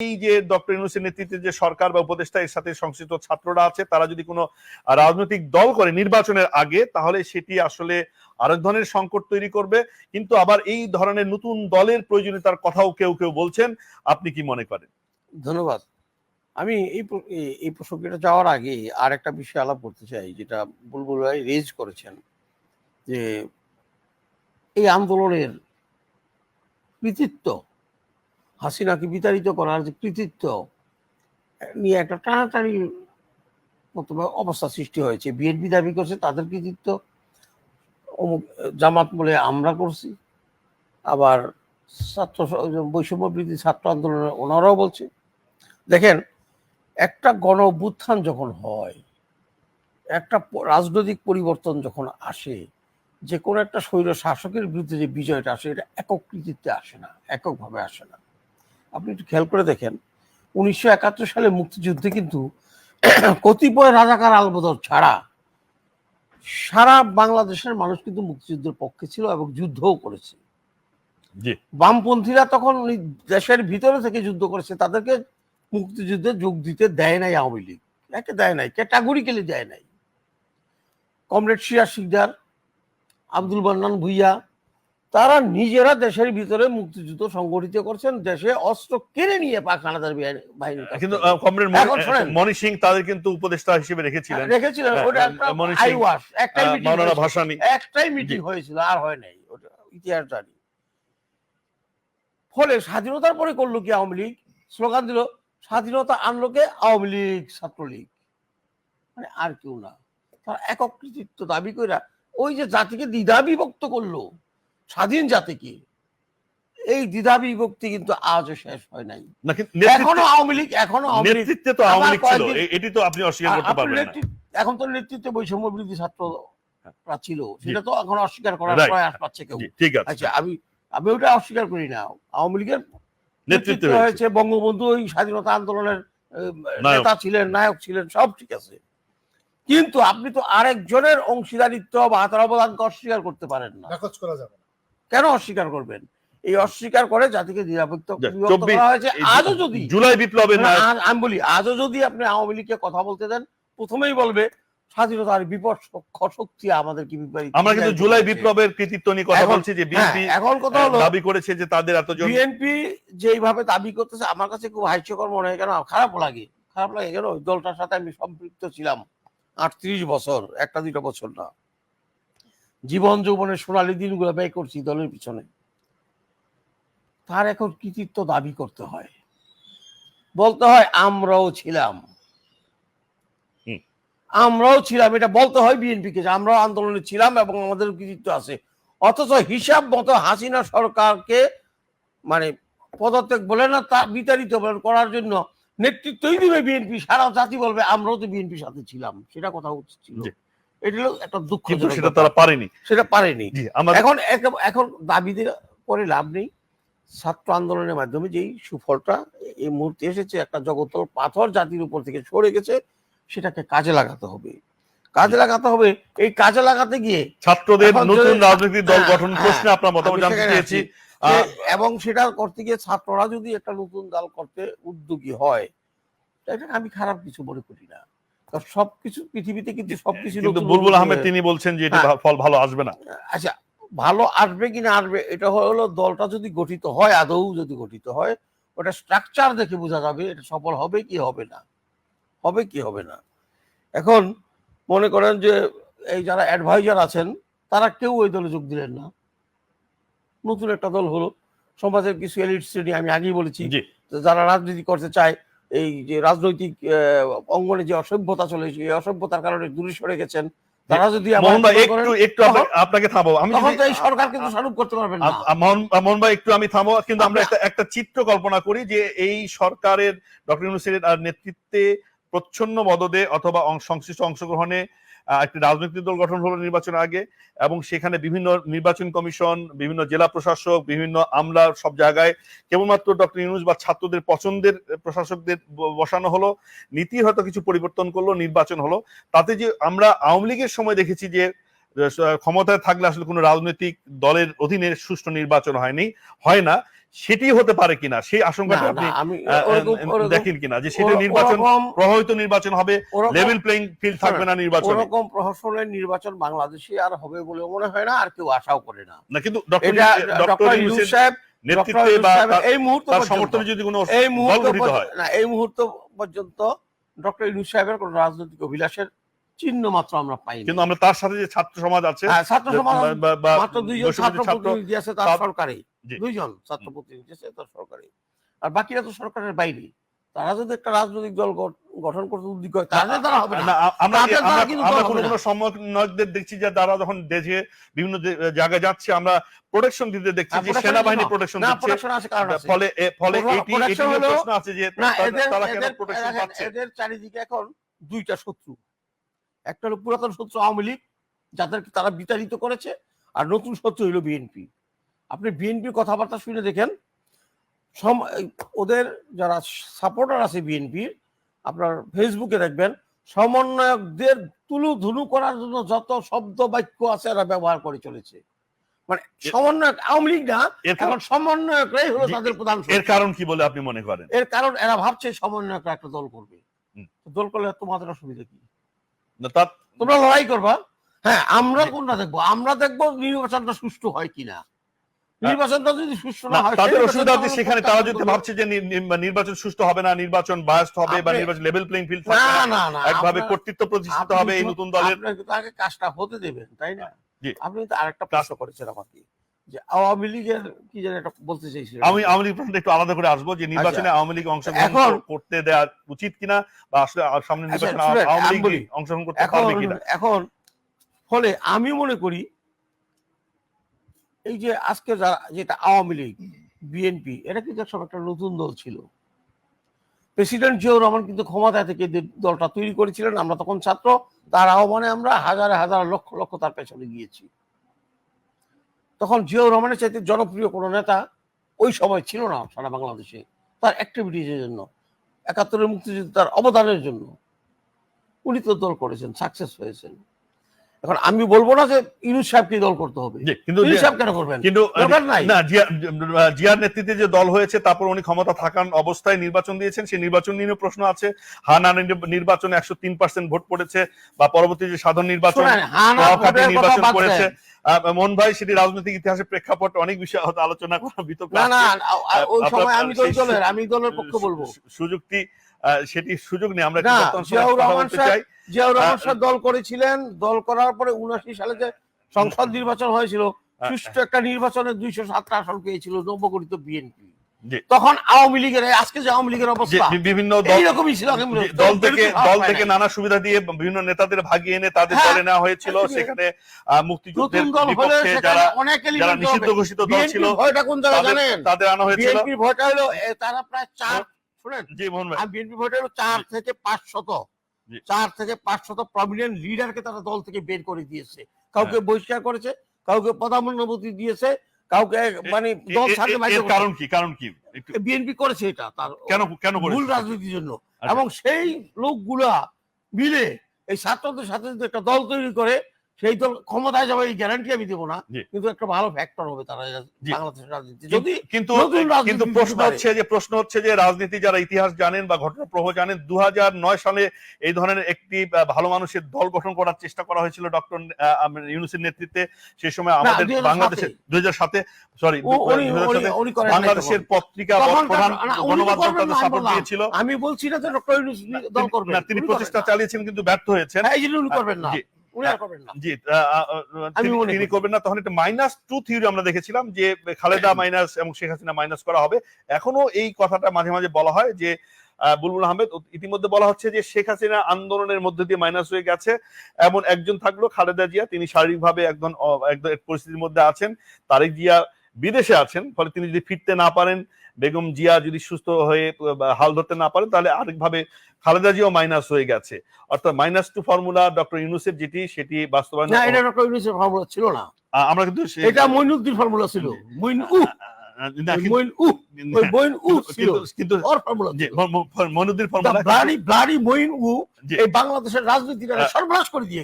এই যে ডক্টর ইউনুসের নেতৃত্বে যে সরকার বা উপদেষ্টা এর সাথে সংশ্লিষ্ট ছাত্ররা আছে, তারা যদি কোনো রাজনৈতিক দল করে নির্বাচনের আগে, তাহলে সেটি আসলে আরেক ধরনের সংকট তৈরি করবে। কিন্তু আবার এই ধরনের নতুন দলের প্রয়োজনীয়তার কথাও কেউ কেউ বলছেন। আপনি কি মনে করেন? ধন্যবাদ। আমি এই এই- প্রসঙ্গটা যাওয়ার আগে আর একটা বিষয় আলাপ করতে চাই, যেটা বুলবুল ভাই রেজ করেছেন, যে এই আন্দোলনের কৃতিত্ব হাসিনাকে বিতাড়িত করার যে কৃতিত্ব, নিয়ে একটা টানাটানি মতো অবস্থা সৃষ্টি হয়েছে। বিএনপি দাবি করছে তাদের কৃতিত্ব। অমুক জামাত বলে আমরা করছি। আবার ছাত্র বৈষম্য বৃদ্ধি ছাত্র আন্দোলনের ওনারাও বলছে। দেখেন, একটা গণ অভ্যুত্থান যখন হয়, একটা রাজনৈতিক পরিবর্তন যখন আসে, যে কোনো একটা স্বৈর শাসকের বিরুদ্ধে যে বিজয়টা আসে, এটা একক কৃতিত্বে আসে না, এককভাবে আসে না। আপনি একটু খেয়াল করে দেখেন উনিশশো একাত্তর সালে মুক্তিযুদ্ধে কিন্তু কতিপয় রাজাকার আলবদর ছাড়া সারা বাংলাদেশের মানুষ কিন্তু মুক্তিযুদ্ধের পক্ষে ছিল এবং যুদ্ধও করেছে। বামপন্থীরা তখন দেশের ভিতরে থেকে যুদ্ধ করেছে তাদেরকে মুক্তিযুদ্ধে যোগ দিতে দেয় নাই আওয়ামী লীগ। একে দেয় নাই ক্যাটাগরি কেলে দেয় নাই। কমরেড শিয়া শিকদার আব্দুল মান্নান ভুইয়া তারা নিজেরা দেশের ভিতরে মুক্তিযুদ্ধ সংগঠিত করছেন দেশে অস্ত্র কেড়ে নিয়ে পাক হানাদার বাহিনী- কিন্তু কমরেড মনি সিং তাদের কিন্তু উপদেষ্টা হিসেবে রেখেছিলেন। রেখেছিলেন হ্যাঁ, ওটা হ্যাঁ, একটাই মাওলানা হয়েছিল। একটাই মিটিং হয়েছিল আর হয় নাই ওটা ইতিহাস জানি। ফলে স্বাধীনতার পরে করল কি আওয়ামী লীগ? স্লোগান দিল স্বাধীনতা আনলো কে? আওয়ামী লীগ ছাত্রলীগ। মানে আর কেউ না। তারা একক কৃতিত্ব দাবি কইরা ওই যে জাতিকে দ্বিধা বিভক্ত করল স্বাধীন জাতিকে। এই দ্বিধা বিভক্তি কিন্তু আজও শেষ হয় নাই। এখনও আওয়ামী লীগ এখনও নেতৃত্বে তো আওয়ামী লীগ ছিল। এটি তো আপনি অস্বীকার করতে পারবেন না। এখন তো নেতৃত্বে বৈষম্য বৃদ্ধি ছাত্ররা ছিল। সেটা তো এখন অস্বীকার করার প্রয়াস পাচ্ছে কেউ। ঠিক আছে। আচ্ছা আমি আমি ওটা অস্বীকার করি না। আওয়ামী লীগের নেতৃত্বে হয়েছে। বঙ্গবন্ধু ওই স্বাধীনতা আন্দোলনের নেতা ছিলেন নায়ক ছিলেন সব ঠিক আছে। কিন্তু আপনি তো আরেকজনের অংশীদারিত্ব বা তার অবদানকে অস্বীকার করতে পারেন না। নাকচ করা যাবে না। কেন অস্বীকার করবেন? এই অস্বীকার করে জাতিকে নিরাপত্তা করা হয়েছে। আজও যদি জুলাই বিপ্লবের আমি বলি আজও যদি আপনি আওয়ামী লীগকে কথা বলতে দেন প্রথমেই বলবে স্বাধীনতার শক্তি আমাদেরকে বিপরীত? আমরা কিন্তু জুলাই বিপ্লবের কৃতিত্ব নিয়ে কথা এখন- বলছি যে বিএনপি হ্যাঁ, এখন কথা হলো দাবি করেছে যে তাদের এতজন বিএনপি যেইভাবে দাবি করতেছে আমার কাছে খুব হাস্যকর মনে হয় কেন খারাপ লাগে? খারাপ লাগে কেন? ওই দলটার সাথে আমি সম্পৃক্ত ছিলাম আটত্রিশ বছর একটা দুটো বছর না। জীবন যৌবনের সোনালী দিনগুলো ব্যয় করছি দলের পিছনে। তার এখন কৃতিত্ব দাবি করতে হয়। বলতে হয় আমরাও ছিলাম। আমরাও ছিলাম এটা বলতে হয় বিএনপিকে যে আমরাও আন্দোলনে ছিলাম এবং আমাদের কৃতিত্ব আছে। অথচ হিসাব মতো হাসিনা সরকারকে মানে পদত্যাগ বলে না তা বিতাড়িত করার জন্য নেতৃত্বই দিবে বিএনপি। সারা জাতি বলবে আমরাও তো বিএনপির সাথে ছিলাম। সেটা কথা উচিত ছিল। এটা একটা দুঃখ সেটা তারা পারেনি। সেটা পারেনি। এখন এখন দাবি করে লাভ নেই। ছাত্র আন্দোলনের মাধ্যমে যেই সুফলটা এই মুহূর্তে এসেছে একটা জগতল পাথর জাতির উপর থেকে সরে গেছে সেটাকে কাজে লাগাতে হবে। কাজে লাগাতে হবে এই কাজে লাগাতে গিয়ে ছাত্রদের নতুন রাজনৈতিক দল হ্যাঁ, গঠন হ্যাঁ, প্রশ্নে আপনার মতামত জানতে চেয়েছি। এবং সেটা করতে গিয়ে ছাত্ররা যদি একটা নতুন দল করতে উদ্যোগী হয় এটা আমি খারাপ কিছু মনে করি না। সবকিছু পৃথিবীতে কিন্তু সবকিছু কিন্তু বুলবুল আহমেদ তিনি বলছেন যে এটি হ্যাঁ। ফল ভালো আসবে না। আচ্ছা ভালো আসবে কিনা আসবে এটা হলো দলটা যদি গঠিত হয় আদৌ যদি গঠিত হয় ওটা স্ট্রাকচার দেখে বোঝা যাবে এটা সফল হবে কি হবে না। হবে কি হবে না। এখন মনে করেন যে এই যারা অ্যাডভাইজার আছেন তারা কেউ ওই দলে যোগ দিলেন না। নতুন একটা দল হলো। সমাজের কিছু এলিট শ্রেণি আমি আগেই বলেছি যারা রাজনীতি করতে চায় এই যে রাজনৈতিক অঙ্গনে যে অসভ্যতা চলে এই অসভ্যতার কারণে দূরে সরে গেছেন। তারা যদি একটু একটু আপনাকে থামো আমি তো এই সরকার কিন্তু স্বরূপ করতে পারবেন না। আ- আ- মোহন মোহন ভাই একটু আমি থামো কিন্তু আমরা আমরা- একটা একটা চিত্র কল্পনা করি যে এই সরকারের ডক্টর ইউনুসের নেতৃত্বে প্রচ্ছন্ন মদদে অথবা সংশ্লিষ্ট অংশগ্রহণে একটি রাজনৈতিক দল গঠন হলো নির্বাচন আগে, এবং সেখানে বিভিন্ন নির্বাচন কমিশন, বিভিন্ন জেলা প্রশাসক, বিভিন্ন আমলা সব জায়গায়, কেবলমাত্র ডক্টর ইউনুস বা ছাত্রদের পছন্দের প্রশাসকদের বসানো হলো। নীতি হয়তো কিছু পরিবর্তন করল, নির্বাচন হলো। তাতে যে আমরা আওয়ামী লীগের সময় দেখেছি যে ক্ষমতায় থাকলে আসলে কোনো রাজনৈতিক দলের অধীনে সুষ্ঠু নির্বাচন হয়নি হয় না সেটি হতে পারে কিনা সেই আশঙ্কাটা আপনি দেখেন কিনা যে সেটা নির্বাচন প্রভাবিত নির্বাচন হবে লেভেল প্লেইং ফিল্ড থাকবে না নির্বাচনে। ওরকম প্রহসনের নির্বাচন বাংলাদেশে আর হবে বলে মনে হয় না আর কেউ আশাও করে না। না কিন্তু ডক্টর ইউনূসের সাহেব নেতৃত্বে বা এই মুহূর্ত তার সমর্থনে যদি কোনো এই মুহূর্ত পর্যন্ত- না এই মুহূর্ত পর্যন্ত ডক্টর ইউনূস সাহেবের কোনো রাজনৈতিক অভিলাষের চিহ্ন মাত্র আমরা পাইনি। কিন্তু আমরা তার সাথে যে ছাত্র সমাজ আছে হ্যাঁ, ছাত্র সমাজ মাত্র দুইজন ছাত্র প্রতিনিধি আছে তার তার- সরকারে। দুইজন ছাত্র প্রতিনিধি আছে তার সরকারে। আর বাকিরা তো সরকারের বাইরে। তারা যদি একটা রাজনৈতিক দল গঠন করতে উদ্যোগ করে তাদের দ্বারা হবে না, আমরা আমরা- কোনো কোনো সমন্বয়কদের দেখছি যে তারা যখন দেশে বিভিন্ন জায়গায় যাচ্ছে আমরা প্রোটেকশন দিতে দেখছি হ্যাঁ, যে সেনাবাহিনী প্রোটেকশন দিচ্ছে। প্রোটেকশন আছে কারণ আছে। ফলে ফলে এটি প্রশ্ন আছে যে তারা কেন প্রোটেকশন পাচ্ছে? এদের চারিদিকে এখন দুইটা শত্রু। একটা হলো পুরাতন শত্রু আওয়ামী লীগ যাদেরকে তারা বিতাড়িত করেছে আর নতুন শত্রু হলো বিএনপি আপনি বিএনপির কথাবার্তা শুনে দেখেন ওদের যারা সাপোর্টার আছে বিএনপির আপনার ফেসবুকে দেখবেন সমন্বয়কদের তুলু ধুলু করার জন্য যত শব্দ বাক্য আছে এরা ব্যবহার করে চলেছে। মানে সমন্বয়ক আওয়ামী লীগ না এখন সমন্বয়করাই হলো তাদের প্রধান এর কারণ কি বলে আপনি মনে করেন? এর কারণ এরা ভাবছে সমন্বয়করা একটা দল করবে। দল করলে তোমাদের অসুবিধা কি? তোমরা লড়াই করবা। হ্যাঁ আমরা কোনটা দেখব? আমরা দেখব নির্বাচনটা সুষ্ঠু হয় কিনা। নির্বাচনটা যদি সুষ্ঠু না, হয় তাদের অসুবিধা হচ্ছে সেখানে তারা যদি ভাবছে যে নির্বাচন সুষ্ঠু হবে না নির্বাচন বায়াস্ট হবে বা নির্বাচন লেভেল প্লেইং ফিল্ড না থাকবে না না না একভাবে কর্তৃত্ব প্রতিষ্ঠিত হবে এই নতুন দলের আপনাকে কাজটা হতে দেবেন তাই না? জি। আপনি তো আরেকটা প্রশ্ন করেছেন আমাকে। যে আওয়ামী লীগের কি যেন একটা বলতে চাইছিলেন। আমি আওয়ামী লীগ প্রসঙ্গে একটু আলাদা করে আসব যে নির্বাচনে আওয়ামী লীগ অংশগ্রহণ আচ্ছা। করতে দেওয়া উচিত কিনা বা আসলে সামনে আচ্ছা, নির্বাচনে আওয়ামী লীগ অংশগ্রহণ করতে পারবে কিনা? এখন ফলে আমি মনে করি এই যে আজকে যারা যেটা আওয়ামী লীগ বিএনপি এটা কিন্তু সব একটা নতুন দল ছিল। প্রেসিডেন্ট জিয়াউর রহমান কিন্তু ক্ষমতা থেকে দলটা তৈরি করেছিলেন আমরা তখন ছাত্র তার আহ্বানে আমরা হাজার হাজার লক্ষ লক্ষ তার পেছনে গিয়েছি। তখন জিয়াউর রহমানের চাইতে জনপ্রিয় কোনো নেতা ওই সময় ছিল না সারা বাংলাদেশে। তার অ্যাক্টিভিটিসের জন্য, একাত্তরের মুক্তিযুদ্ধ তার অবদানের জন্য। উনি তো দল করেছেন সাকসেস হয়েছেন। এখন আমি বলব না যে ইউনুস সাহেবকে দল করতে হবে। কিন্তু ইউনুস সাহেব কেন করবেন? কিন্তু দরকার নাই। না জিয়ার নেতৃত্বে যে দল হয়েছে তারপর উনি ক্ষমতা থাকার অবস্থায় নির্বাচন দিয়েছেন সেই নির্বাচন নিয়ে প্রশ্ন আছে। নির্বাচনে একশো তিন পার্সেন্ট ভোট পড়েছে বা পরবর্তী যে সাধারণ নির্বাচন নির্বাচন করেছে মোহন ভাই সেটি রাজনৈতিক ইতিহাসের প্রেক্ষাপট অনেক বিষয় আলোচনা করা বিতর্ক না না ওই সময় আমি দলের আমি দলের পক্ষে বলব। সুযুক্তি সেটি সুযোগ নেই আমরা জিয়াউর রহমান সাহেব- জিয়াউর রহমান সাহেব দল করেছিলেন দল করার পরে উনআশি সালে যে সংসদ নির্বাচন হয়েছিল হ্যাঁ, সুষ্ঠু একটা নির্বাচনে দুইশো সাতটা আসন পেয়েছিল নবগঠিত বিএনপি। তখন আওয়ামী লীগের আজকে যে আওয়ামী লীগের অবস্থা বিভিন্ন দল ছিল। দল থেকে দল থেকে নানা সুবিধা দিয়ে বিভিন্ন নেতাদের ভাগিয়ে এনে তাদের হ্যাঁ, দলে নেওয়া হয়েছিল। সেখানে আহ, মুক্তিযুদ্ধের বিপক্ষে যারা অনেক যারা নিষিদ্ধ। ঘোষিত দল ছিল ভয়টা কোন জায়গায় জানেন? তাদের আনা হয়েছিল। ভয়টা হলো তারা প্রায় চার শুনেন? বিএনপি ভোটে হলো চার থেকে পাঁচ শত চার থেকে পাঁচ শত প্রমিনেন্ট লিডারকে তারা দল থেকে বের করে দিয়েছে। কাউকে বহিষ্কার করেছে কাউকে দিয়েছে কাউকে মানে দল ছাড়তে কারণ কি? কারণ কি? বিএনপি করেছে এটা তার কেন কেন ভুল রাজনীতির জন্য। আচ্ছা। এবং সেই লোকগুলা মিলে এই ছাত্রদের সাথে যদি একটা দল তৈরি করে সেই দল ক্ষমতায় যাবে এই গ্যারান্টি আমি দেবো না কিন্তু একটা ভালো ফ্যাক্টর হবে তারা বাংলাদেশের রাজনীতি। যদি কিন্তু কিন্তু প্রশ্ন হচ্ছে যে প্রশ্ন হচ্ছে যে রাজনীতি যারা ইতিহাস জানেন বা ঘটনা প্রবাহ জানেন দু সালে এই ধরনের একটি ভালো মানুষের দল গঠন করার চেষ্টা করা হয়েছিল ডক্টর ইউনুসের নেতৃত্বে। সেই সময় আমাদের বাংলাদেশের দুই হাজার সাতে সরি বাংলাদেশের পত্রিকা প্রধান তো গণমাধ্যম তাদের সাপোর্ট দিয়েছিল। আমি বলছি না যে ডক্টর ইউনূস দল করবেন। না তিনি প্রচেষ্টা চালিয়েছেন কিন্তু ব্যর্থ হয়েছেন। হ্যাঁ, এই জন্য উনি করবেন না। জি। আমি তিনি- তিনি করি। করবেন না। তখন একটা মাইনাস টু থিওরি আমরা দেখেছিলাম যে খালেদা মাইনাস এবং শেখ হাসিনা মাইনাস করা হবে। এখনও এই কথাটা মাঝে মাঝে বলা হয় যে বুলবুল আহমেদ ইতিমধ্যে বলা হচ্ছে যে শেখ হাসিনা আন্দোলনের মধ্যে দিয়ে মাইনাস হয়ে গেছে। এমন একজন থাকল খালেদা জিয়া। তিনি শারীরিকভাবে একজন পরিস্থিতির মধ্যে আছেন। তারেক জিয়া বিদেশে আছেন। ফলে তিনি যদি ফিরতে না পারেন বেগম জিয়া যদি সুস্থ হয়ে হাল ধরতে না পারেন তাহলে আরেকভাবে খালেদা জিয়াও মাইনাস হয়ে গেছে। অর্থাৎ মাইনাস টু ফর্মুলা ডক্টর ইউনুসের যেটি সেটি বাস্তবায়ন না এটা ডক্টর ইউনুসের ফর্মুলা ছিল না। আমরা কিন্তু এটা মইনুদ্দিন ফর্মুলা ছিল। মইন উ বাংলাদেশের রাজনীতিটা। সর্বনাশ করে দিয়ে